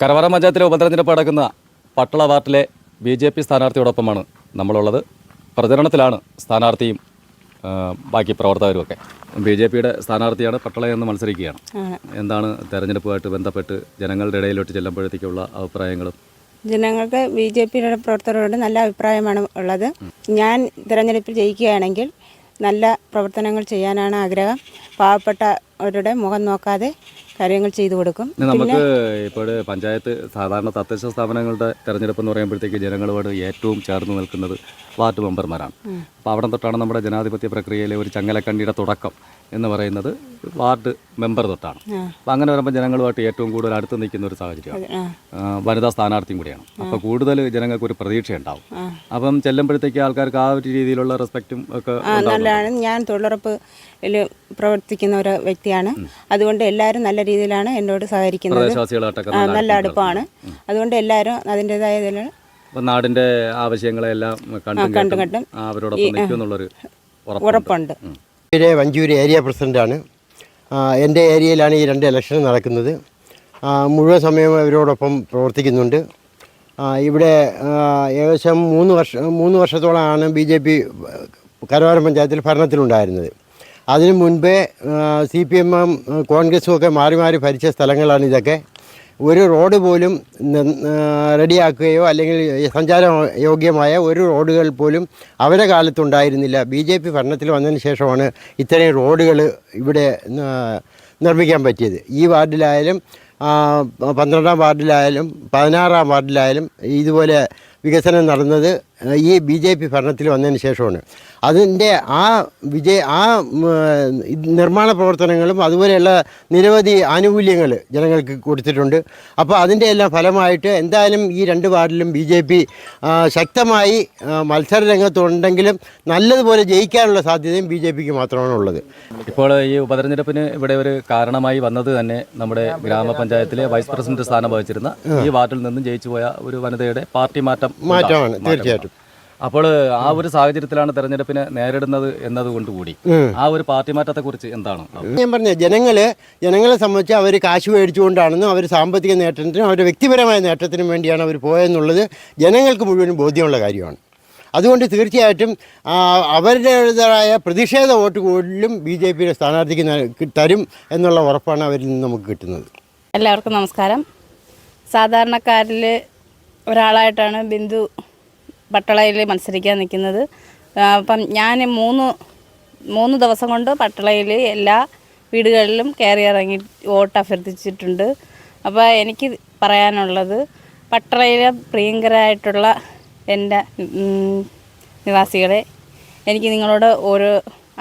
കരവറ പഞ്ചായത്തിലെ ഉപതെരഞ്ഞെടുപ്പ് നടക്കുന്ന പട്ടള വാർഡിലെ ബി ജെ പി സ്ഥാനാർത്ഥിയോടൊപ്പമാണ് നമ്മളുള്ളത്. പ്രചരണത്തിലാണ് സ്ഥാനാർത്ഥിയും ബാക്കി പ്രവർത്തകരും ഒക്കെ ബി ജെ പിയുടെ സ്ഥാനാർത്ഥിയാണ് പട്ടള എന്ന് മത്സരിക്കുകയാണ്. എന്താണ് തെരഞ്ഞെടുപ്പുമായിട്ട് ബന്ധപ്പെട്ട് ജനങ്ങളുടെ ഇടയിലോട്ട് ചെല്ലുമ്പോഴത്തേക്കുള്ള അഭിപ്രായങ്ങളും? ജനങ്ങൾക്ക് ബി ജെ പിയുടെ പ്രവർത്തകരോട് നല്ല അഭിപ്രായമാണ് ഉള്ളത്. ഞാൻ തിരഞ്ഞെടുപ്പിൽ ജയിക്കുകയാണെങ്കിൽ നല്ല പ്രവർത്തനങ്ങൾ ചെയ്യാനാണ് ആഗ്രഹം. പാവപ്പെട്ടവരുടെ മുഖം നോക്കാതെ കാര്യങ്ങൾ ചെയ്തു കൊടുക്കും. നമുക്ക് ഇപ്പോൾ പഞ്ചായത്ത് സാധാരണ തദ്ദേശ സ്ഥാപനങ്ങളുടെ തെരഞ്ഞെടുപ്പ് എന്ന് പറയുമ്പോഴത്തേക്ക് ജനങ്ങളോട് ഏറ്റവും ചേർന്ന് നിൽക്കുന്നത് വാർഡ് മെമ്പർമാരാണ്. അപ്പോൾ അവിടെ തൊട്ടാണ് നമ്മുടെ ജനാധിപത്യ പ്രക്രിയയിലെ ഒരു ചങ്ങലക്കണ്ണിയുടെ തുടക്കം എന്ന് പറയുന്നത് വാർഡ് മെമ്പർ തൊട്ടാണ്. അപ്പോൾ അങ്ങനെ വരുമ്പോൾ ജനങ്ങളുമായിട്ട് ഏറ്റവും കൂടുതൽ അടുത്ത് നിൽക്കുന്ന ഒരു സാഹചര്യമാണ്. വനിതാ സ്ഥാനാർത്ഥിയും കൂടിയാണ്. അപ്പോൾ കൂടുതൽ ജനങ്ങൾക്ക് ഒരു പ്രതീക്ഷ ഉണ്ടാവും അപ്പം ചെല്ലുമ്പോഴത്തേക്ക് ആൾക്കാർക്ക് ആ ഒരു രീതിയിലുള്ള റെസ്പെക്റ്റും ഒക്കെ നല്ലതാണ്. ഞാൻ തൊഴിലുറപ്പിൽ പ്രവർത്തിക്കുന്ന ഒരു വ്യക്തിയാണ്. അതുകൊണ്ട് എല്ലാവരും നല്ല രീതിയിലാണ് എന്നോട് സഹകരിക്കുന്നത്. നല്ല അടുപ്പാണ്. അടുപ്പമാണ് അതുകൊണ്ട് എല്ലാവരും അതിന്റെതായ നാടിന്റെ നാടിന്റെ ആവശ്യങ്ങളെല്ലാം കണ്ടും കണ്ടും ആ, അവരോടൊപ്പം ഉറപ്പുണ്ട്. വഞ്ചൂര് ഏരിയ പ്രസിഡന്റാണ്. എന്റെ ഏരിയയിലാണ് ഈ രണ്ട് ഇലക്ഷൻ നടക്കുന്നത്. മുഴുവൻ സമയം അവരോടൊപ്പം പ്രവർത്തിക്കുന്നുണ്ട്. ഇവിടെ ഏകദേശം മൂന്ന് വർഷം മൂന്ന് വർഷത്തോളമാണ് ബി ജെ പി കരവാരം പഞ്ചായത്തിൽ ഭരണത്തിലുണ്ടായിരുന്നത്. അതിനു മുൻപേ സി പി എമ്മും കോൺഗ്രസും ഒക്കെ മാറി മാറി ഭരിച്ച സ്ഥലങ്ങളാണ് ഇതൊക്കെ. ഒരു റോഡ് പോലും റെഡിയാക്കുകയോ അല്ലെങ്കിൽ സഞ്ചാര യോഗ്യമായ ഒരു റോഡുകൾ പോലും അവരുടെ കാലത്തുണ്ടായിരുന്നില്ല. ബി ജെ പി ഭരണത്തിൽ വന്നതിന് ശേഷമാണ് ഇത്രയും റോഡുകൾ ഇവിടെ നിർമ്മിക്കാൻ പറ്റിയത്. ഈ വാർഡിലായാലും പന്ത്രണ്ടാം വാർഡിലായാലും പതിനാറാം വാർഡിലായാലും ഇതുപോലെ വികസനം നടന്നത് ഈ ബി ജെ പി ഭരണത്തിൽ വന്നതിന് ശേഷമാണ്. അതിന്റെ ആ വിജയ ആ നിർമ്മാണ പ്രവർത്തനങ്ങളും അതുപോലെയുള്ള നിരവധി ആനുകൂല്യങ്ങൾ ജനങ്ങൾക്ക് കൊടുത്തിട്ടുണ്ട്. അപ്പോൾ അതിന്റെ എല്ലാം ഫലമായിട്ട് എന്തായാലും ഈ രണ്ട് വാർഡിലും ബി ജെ പി ശക്തമായി മത്സര രംഗത്തുണ്ടെങ്കിലും നല്ലതുപോലെ ജയിക്കാനുള്ള സാധ്യതയും ബി ജെ പിക്ക് മാത്രമാണ് ഉള്ളത് ഇപ്പോൾ ഈ ഉപതെരഞ്ഞെടുപ്പിന് ഇവിടെ ഒരു കാരണമായി വന്നത് തന്നെ നമ്മുടെ ഗ്രാമപഞ്ചായത്തിലെ വൈസ് പ്രസിഡന്റ് സ്ഥാനം വഹിച്ചിരുന്ന ഈ വാർഡിൽ നിന്നും ജയിച്ചു പോയ ഒരു വനിതയുടെ പാർട്ടി മാറ്റം മാറ്റമാണ് തീർച്ചയായിട്ടും. അപ്പോൾ ആ ഒരു സാഹചര്യത്തിലാണ് തെരഞ്ഞെടുപ്പിനെ നേരിടുന്നത് എന്നതുകൊണ്ട് കൂടി ആ ഒരു പാർട്ടി മാറ്റത്തെ കുറിച്ച് എന്താണ്? ഞാൻ പറഞ്ഞ ജനങ്ങൾ ജനങ്ങളെ സംബന്ധിച്ച് അവർ കാശ് മേടിച്ചുകൊണ്ടാണെന്നും അവർ സാമ്പത്തിക നേട്ടത്തിനും അവരുടെ വ്യക്തിപരമായ നേട്ടത്തിനും വേണ്ടിയാണ് അവർ പോയെന്നുള്ളത് ജനങ്ങൾക്ക് മുഴുവനും ബോധ്യമുള്ള കാര്യമാണ്. അതുകൊണ്ട് തീർച്ചയായിട്ടും അവരുടേതായ പ്രതിഷേധ വോട്ട് കൂടുതലും ബി ജെ പിയുടെ സ്ഥാനാർത്ഥിക്ക് തരും എന്നുള്ള ഉറപ്പാണ് അവരിൽ നിന്ന് നമുക്ക് കിട്ടുന്നത്. എല്ലാവർക്കും നമസ്കാരം. സാധാരണക്കാരിൽ ഒരാളായിട്ടാണ് ബിന്ദു പട്ടളയിൽ മത്സരിക്കാൻ നിൽക്കുന്നത്. അപ്പം ഞാൻ മൂന്ന് മൂന്ന് ദിവസം കൊണ്ട് പട്ടളയിൽ എല്ലാ വീടുകളിലും കയറി ഇറങ്ങി വോട്ട് അഭ്യർത്ഥിച്ചിട്ടുണ്ട്. അപ്പോൾ എനിക്ക് പറയാനുള്ളത് പട്ടളയിലെ പ്രിയങ്കരായിട്ടുള്ള എന്റെ നിവാസികളെ എനിക്ക് നിങ്ങളോട് ഒരു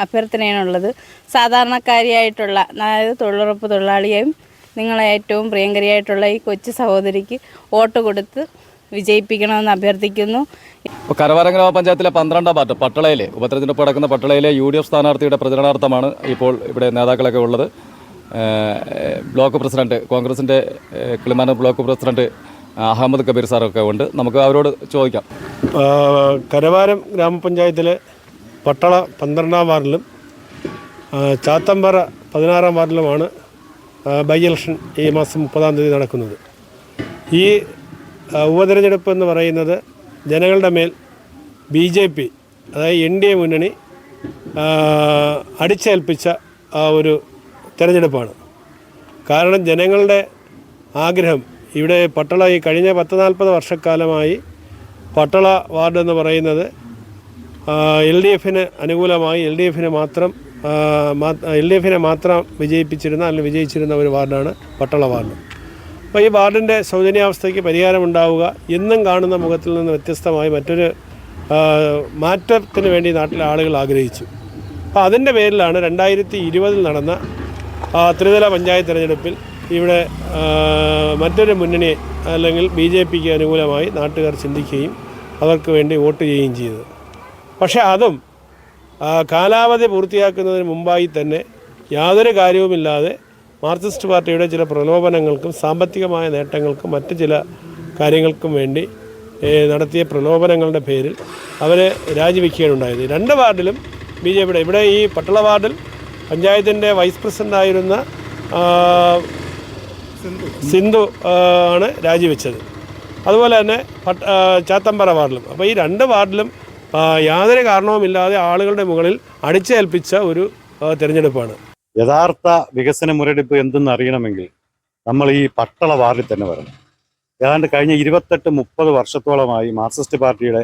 അഭ്യർത്ഥനയാണുള്ളത് സാധാരണക്കാരിയായിട്ടുള്ള അതായത് തൊഴിലുറപ്പ് തൊഴിലാളിയെയും നിങ്ങളെ ഏറ്റവും പ്രിയങ്കരിയായിട്ടുള്ള ഈ കൊച്ചു സഹോദരിക്ക് വോട്ട് കൊടുത്ത് വിജയിപ്പിക്കണമെന്ന് അഭ്യർത്ഥിക്കുന്നു. ഇപ്പോൾ കരവാരം ഗ്രാമപഞ്ചായത്തിലെ പന്ത്രണ്ടാം വാർഡ് പട്ടളയിലെ ഉപതെരഞ്ഞെടുപ്പ് നടക്കുന്ന പട്ടളയിലെ യു ഡി എഫ് സ്ഥാനാർത്ഥിയുടെ പ്രചരണാർത്ഥമാണ് ഇപ്പോൾ ഇവിടെ നേതാക്കളൊക്കെ ഉള്ളത്. ബ്ലോക്ക് പ്രസിഡന്റ് കോൺഗ്രസിന്റെ ഏഹ് കിളിമാനൂർ ബ്ലോക്ക് പ്രസിഡന്റ് അഹമ്മദ് കബീർ സാറൊക്കെ ഉണ്ട്. നമുക്ക് അവരോട് ചോദിക്കാം. കരവാരം ഗ്രാമപഞ്ചായത്തിലെ പട്ടള പന്ത്രണ്ടാം വാർഡിലും ചാത്തമ്പറ പതിനാറാം വാർഡിലുമാണ് ബൈ ഇലക്ഷൻ ഈ മാസം മുപ്പതാം തീയതി നടക്കുന്നത്. ഈ ഉപതെരഞ്ഞെടുപ്പ് എന്ന് പറയുന്നത് ജനങ്ങളുടെ മേൽ ബി ജെ പി അതായത് എൻ ഡി എ മുന്നണി അടിച്ചേൽപ്പിച്ച ഒരു തെരഞ്ഞെടുപ്പാണ്. കാരണം ജനങ്ങളുടെ ആഗ്രഹം ഇവിടെ പട്ടള ഈ കഴിഞ്ഞ പത്ത് നാൽപ്പത് വർഷക്കാലമായി പട്ടള വാർഡ് എന്ന് പറയുന്നത് എൽ ഡി എഫിന് അനുകൂലമായി എൽ ഡി എഫിന് മാത്രം എൽ ഡി എഫിനെ മാത്രം വിജയിപ്പിച്ചിരുന്ന അല്ലെങ്കിൽ വിജയിച്ചിരുന്ന ഒരു വാർഡാണ് പട്ടള വാർഡ്. അപ്പോൾ ഈ വാർഡിന്റെ ശോചനീയാവസ്ഥയ്ക്ക് പരിഹാരമുണ്ടാവുക എന്നും കാണുന്ന മുഖത്തിൽ നിന്ന് വ്യത്യസ്തമായി മറ്റൊരു മാറ്റത്തിന് വേണ്ടി നാട്ടിലെ ആളുകൾ ആഗ്രഹിച്ചു. അപ്പോൾ അതിന്റെ പേരിലാണ് രണ്ടായിരത്തി ഇരുപതിൽ നടന്ന ത്രിതല പഞ്ചായത്ത് തിരഞ്ഞെടുപ്പിൽ ഇവിടെ മറ്റൊരു മുന്നണിയെ അല്ലെങ്കിൽ ബി ജെ പിക്ക് അനുകൂലമായി നാട്ടുകാർ ചിന്തിക്കുകയും അവർക്ക് വേണ്ടി വോട്ട് ചെയ്യുകയും ചെയ്തത്. പക്ഷേ അതും കാലാവധി പൂർത്തിയാക്കുന്നതിന് മുമ്പായി തന്നെ യാതൊരു കാര്യവുമില്ലാതെ മാർക്സിസ്റ്റ് പാർട്ടിയുടെ ചില പ്രലോഭനങ്ങൾക്കും സാമ്പത്തികമായ നേട്ടങ്ങൾക്കും മറ്റ് ചില കാര്യങ്ങൾക്കും വേണ്ടി നടത്തിയ പ്രലോഭനങ്ങളുടെ പേരിൽ അവരെ രാജിവെക്കുകയാണുണ്ടായത് രണ്ട് വാർഡിലും ബി ജെ പിയുടെ ഇവിടെ ഈ പട്ടള വാർഡിൽ പഞ്ചായത്തിന്റെ വൈസ് പ്രസിഡന്റായിരുന്ന സിന്ധു ആണ് രാജിവെച്ചത്. അതുപോലെ തന്നെ പട്ട ചാത്തമ്പറ വാർഡിലും. അപ്പോൾ ഈ രണ്ട് വാർഡിലും യാതൊരു കാരണവുമില്ലാതെ ആളുകളുടെ മുകളിൽ അടിച്ചേൽപ്പിച്ച ഒരു തിരഞ്ഞെടുപ്പാണ്. യഥാർത്ഥ വികസന മുരടിപ്പ് എന്തെന്ന് അറിയണമെങ്കിൽ നമ്മൾ ഈ പട്ടള വാർഡിൽ തന്നെ വരണം. ഏതാണ്ട് കഴിഞ്ഞ ഇരുപത്തെട്ട് മുപ്പത് വർഷത്തോളമായി മാർക്സിസ്റ്റ് പാർട്ടിയുടെ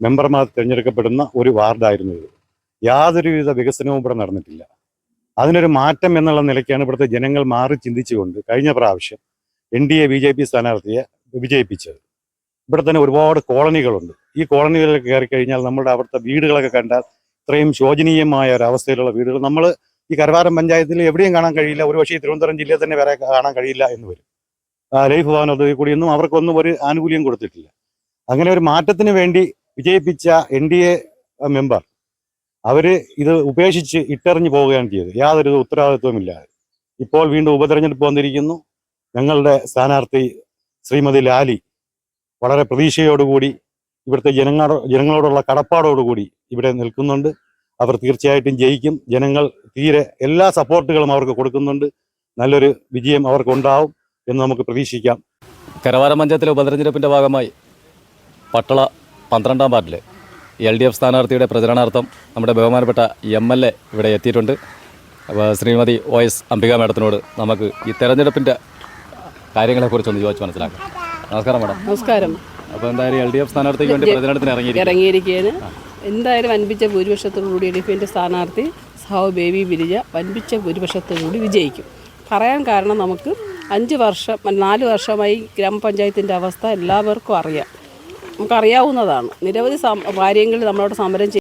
മെമ്പർമാർ തിരഞ്ഞെടുക്കപ്പെടുന്ന ഒരു വാർഡായിരുന്നു ഇത്. യാതൊരുവിധ വികസനവും ഇവിടെ നടന്നിട്ടില്ല. അതിനൊരു മാറ്റം എന്നുള്ള നിലയ്ക്കാണ് ഇവിടുത്തെ ജനങ്ങൾ മാറി ചിന്തിച്ചുകൊണ്ട് കഴിഞ്ഞ പ്രാവശ്യം N D A B J P സ്ഥാനാർത്ഥിയെ വിജയിപ്പിച്ചത്. ഇവിടെ തന്നെ ഒരുപാട് കോളനികളുണ്ട്. ഈ കോളനികളിൽ കയറി കഴിഞ്ഞാൽ നമ്മുടെ അവിടുത്തെ വീടുകളൊക്കെ കണ്ടാൽ ഇത്രയും ശോചനീയമായ ഒരു അവസ്ഥയിലുള്ള വീടുകൾ നമ്മൾ ഈ കരവാരം പഞ്ചായത്തിൽ എവിടെയും കാണാൻ കഴിയില്ല. ഒരുപക്ഷെ ഈ തിരുവനന്തപുരം ജില്ലയിൽ തന്നെ വേറെ കാണാൻ കഴിയില്ല എന്ന് വരും. ലൈഫ് ഭവൻ പദ്ധതി കൂടിയൊന്നും അവർക്കൊന്നും ഒരു ആനുകൂല്യം കൊടുത്തിട്ടില്ല. അങ്ങനെ ഒരു മാറ്റത്തിന് വേണ്ടി വിജയിപ്പിച്ച എൻ ഡി എ മെമ്പർ അവർ ഇത് ഉപേക്ഷിച്ച് ഇട്ടെറിഞ്ഞു പോവുകയാണ് ചെയ്തത്. യാതൊരു ഉത്തരവാദിത്വമില്ലാതെ ഇപ്പോൾ വീണ്ടും ഉപതെരഞ്ഞെടുപ്പ് വന്നിരിക്കുന്നു. ഞങ്ങളുടെ സ്ഥാനാർത്ഥി ശ്രീമതി ലാലി വളരെ പ്രതീക്ഷയോടുകൂടി ഇവിടുത്തെ ജനങ്ങളോ ജനങ്ങളോടുള്ള കടപ്പാടോടുകൂടി ഇവിടെ നിൽക്കുന്നുണ്ട്. അവർ തീർച്ചയായിട്ടും ജയിക്കും. ജനങ്ങൾ തീരെ എല്ലാ സപ്പോർട്ടുകളും അവർക്ക് കൊടുക്കുന്നുണ്ട്. നല്ലൊരു വിജയം അവർക്കുണ്ടാവും എന്ന് നമുക്ക് പ്രതീക്ഷിക്കാം. കരവാര പഞ്ചായത്തിലെ ഉപതെരഞ്ഞെടുപ്പിന്റെ ഭാഗമായി പട്ടള പന്ത്രണ്ടാം വാർഡിൽ എൽ ഡി എഫ് സ്ഥാനാർത്ഥിയുടെ പ്രചരണാർത്ഥം നമ്മുടെ ബഹുമാനപ്പെട്ട എം എൽ എ ഇവിടെ എത്തിയിട്ടുണ്ട്. അപ്പോൾ ശ്രീമതി ഒ എസ് അംബിക മാഡത്തിനോട് നമുക്ക് ഈ തെരഞ്ഞെടുപ്പിന്റെ കാര്യങ്ങളെക്കുറിച്ചൊന്ന് ചോദിച്ച് മനസ്സിലാക്കാം. നമസ്കാരം മാഡം. നമസ്കാരം. അപ്പോൾ എന്തായാലും എൽ ഡി എഫ് സ്ഥാനാർത്ഥിക്ക് വേണ്ടി പ്രചരണത്തിന് ഇറങ്ങിയിരിക്കും ഇറങ്ങിയിരിക്കുകയാണ്. എന്തായാലും വൻപിച്ച ഭൂരിപക്ഷത്തോടുകൂടി എൽ ഡി എഫിന്റെ സ്ഥാനാർത്ഥി സാവ് ബേബി ബിരിജ വൻപിച്ച ഭൂരിപക്ഷത്തോടുകൂടി വിജയിക്കും. പറയാൻ കാരണം നമുക്ക് അഞ്ച് വർഷം നാല് വർഷമായി ഗ്രാമപഞ്ചായത്തിന്റെ അവസ്ഥ എല്ലാവർക്കും അറിയാം. നമുക്കറിയാവുന്നതാണ്. നിരവധി കാര്യങ്ങളിൽ നമ്മളോട് സമരം